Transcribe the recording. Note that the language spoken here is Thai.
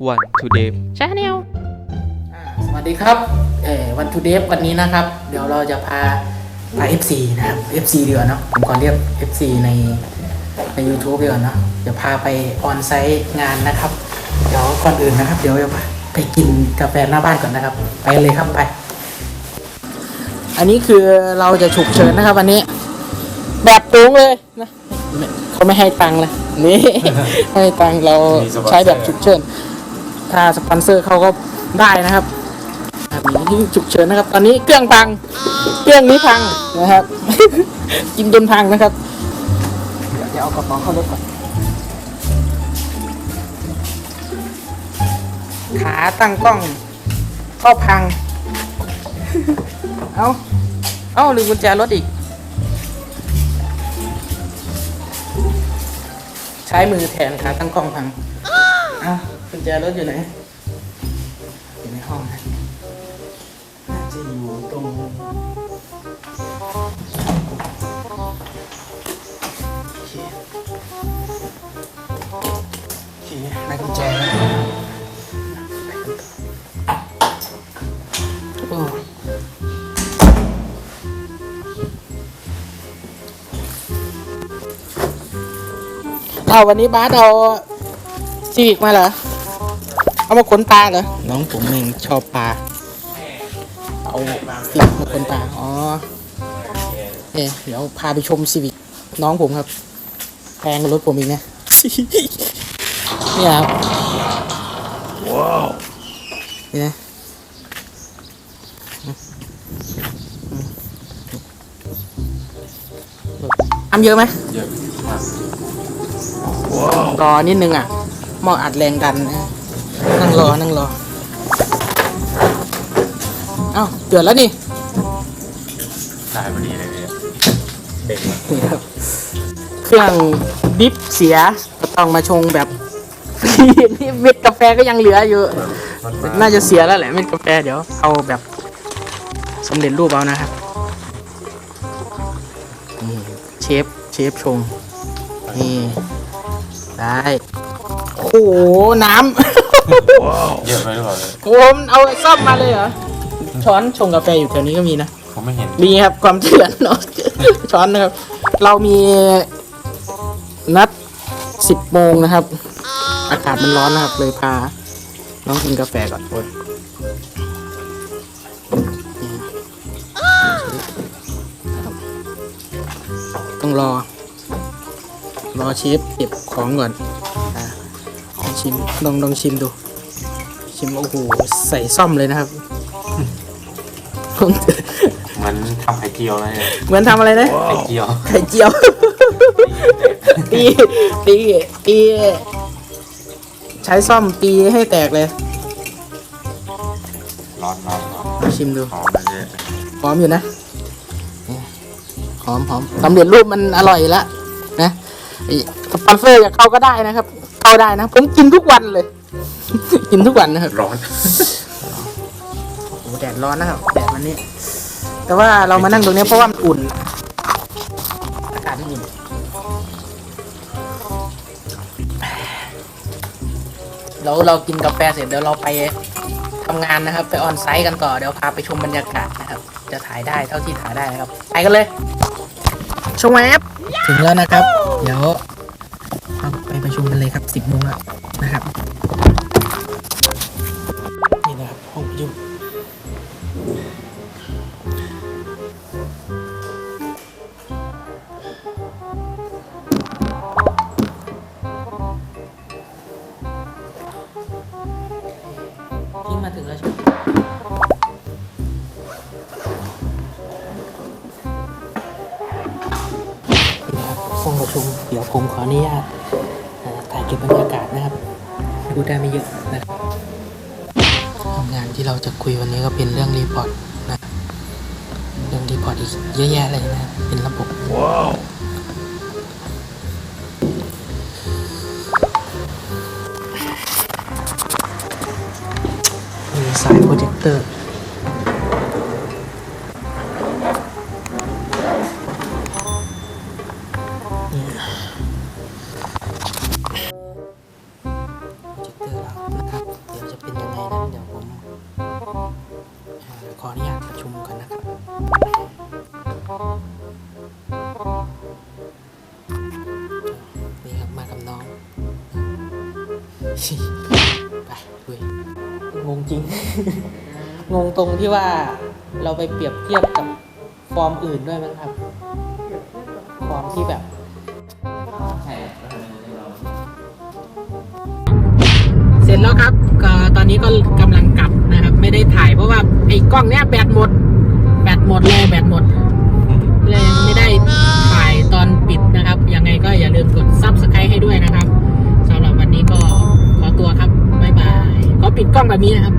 one to Dave Channel อ่าสวัสดีครับเออวันทูเดฟวันนี้นะครับ เดี๋ยวเราจะพาพา FC นะครับ FC ดีกว่าเนาะผมขอเรียก FC ในใน YouTube ดีกว่าเนาะเดี๋ยวพาไปออนไซต์งานนะครับ เดี๋ยวก่อนอื่นนะครับ เดี๋ยวจะไปกินกาแฟหน้าบ้านก่อนนะครับ ไปเลยครับไป อันนี้คือเราจะฉุกเฉินนะครับวันนี้ แบบตรงเลยนะเขาไม่ให้ตังค์เลยนี่ ให้ตังค์เราใช้แบบฉุกเฉิน ถ้าสปอนเซอร์เขาก็ได้นะครับมีฉุกเฉินนะครับ ตอนนี้เครื่องพัง เครื่องนี้พังนะครับ กินจนพังนะครับเดี๋ยวเดี๋ยวเอากระป๋องเข้ารถก่อน ขาตั้งกล้องก็พัง เอาเอาลืมกุญแจรถอีก ใช้มือแทนขาตั้งกล้องพัง เอา กุญแจรถอยู่ไหน อยู่ในห้องนะน่าจะอยู่ตรงโอเคโอเคได้กุญแจแล้วโอ้เอาวันนี้บาสเอาซีวิกมาเหรอ เอามาขนปลาเหรอ น้องผมเองชอบปลา เอาซีวิกมาขนปลา อ๋อเอ๊ะเดี๋ยวพาไปชมซีวิกน้องผมครับ แพงกว่ารถผมอีกนะเนี่ยครับ ว้าว นี่นะอ้ำเยอะไหมเยอะมากรอนิดนึงอะหม้ออัดแรงดันนะ นั่งรอ นั่งรอ เอ้าเดือดแล้วนี่ได้พอดีเลยเนี่ยเด็กนี่ครับ เครื่องดิฟเสียก็ต้องมาชงแบบ นี่เม็ดกาแฟก็ยังเหลืออยู่มันมาน่าจะเสียแล้วแหละเม็ดกาแฟเดี๋ยวเอาแบบสำเร็จรูปเอานะครับนี่เชฟเชฟชงนี่ได้โอ้โหน้ำ เยอะไปหรือเปล่าเลยโอ้มนเอาซ่อมมาเลยเหรอ ช้อนชงกาแฟอยู่แถวนี้ก็มีนะ ผมไม่เห็นมีครับความเถื่อนเนาะ ช้อนนะครับ เรามีนัดสิบโมงนะครับ อากาศมันร้อนนะครับ เลยพา น้องกินกาแฟก่อนโอ้ยต้องรอ รอเชฟเก็บของก่อนอะลอง ชิมลองลองชิมดู ชิมโอ้โหใส่ซ่อมเลยนะครับเหมือนทำไข่เจียวเลยเนี่ยเหมือนทำอะไรนะไข่เจียวไข่เจียวตีตีตีใช้ซ่อมตีให้แตกเลยร้อนร้อนร้อนมาชิมดูหอมเลยเนี่ยหอมอยู่นะหอมหอมสำเร็จรูปมันอร่อยแล้วนะไอ้สปอนเซอร์อยากเข้าก็ได้นะครับเข้า ได้นะ ผมกินทุกวันเลย กินทุกวันนะครับ ร้อน โอ้โหแดดร้อนนะครับแดดวันนี้ แต่ว่าเรามานั่งตรงนี้เพราะว่ามันอุ่น อากาศมันอุ่นแล้วเรากินกาแฟเสร็จเดี๋ยวเราไปทำงานนะครับ ไปออนไซต์กันต่อเดี๋ยวพาไปชมบรรยากาศนะครับ จะถ่ายได้เท่าที่ถ่ายได้นะครับ ไปกันเลยชมแอปถึงแล้วนะครับ เดี๋ยวเรา ไประชุมกันเลยครับสิบโมงแล้วนะครับ นี่นะครับห้องประชุมที่มาถึงแล้วใช่ไหมครับห้องประชุมเดี๋ยวผมขออนุญาต ก็บบรรยากาศนะครับดูได้ไม่เยอะนะครับงานที่เราจะคุยวันนี้ก็เป็นเรื่องรีพอร์ตนะเรื่องรีพอร์ตอีกเยอะแยะเลยนะเป็นระบบว้าวมีสายโปรเจคเตอร์ ขออนุญาตประชุมก่อนนะครับนี่ครับมากับน้อง ไปลุยงงจริง งงตรงที่ว่าเราไปเปรียบเทียบกับฟอร์มอื่นด้วยมั้งครับ ฟอร์มที่แบบเสร็จแล้วครับ ตอนนี้ก็กำลังกลับ ไม่ได้ถ่ายเพราะว่าไอ้กล้องเนี้ยแบตหมด แบตหมดเลยแบตหมดเลยไม่ได้ถ่ายตอนปิดนะครับ ยังไงก็อย่าลืมกดซับสไครต์ให้ด้วยนะครับสำหรับวันนี้ก็ขอตัวครับบ๊ายบายขอปิดกล้องแบบนี้นะครับ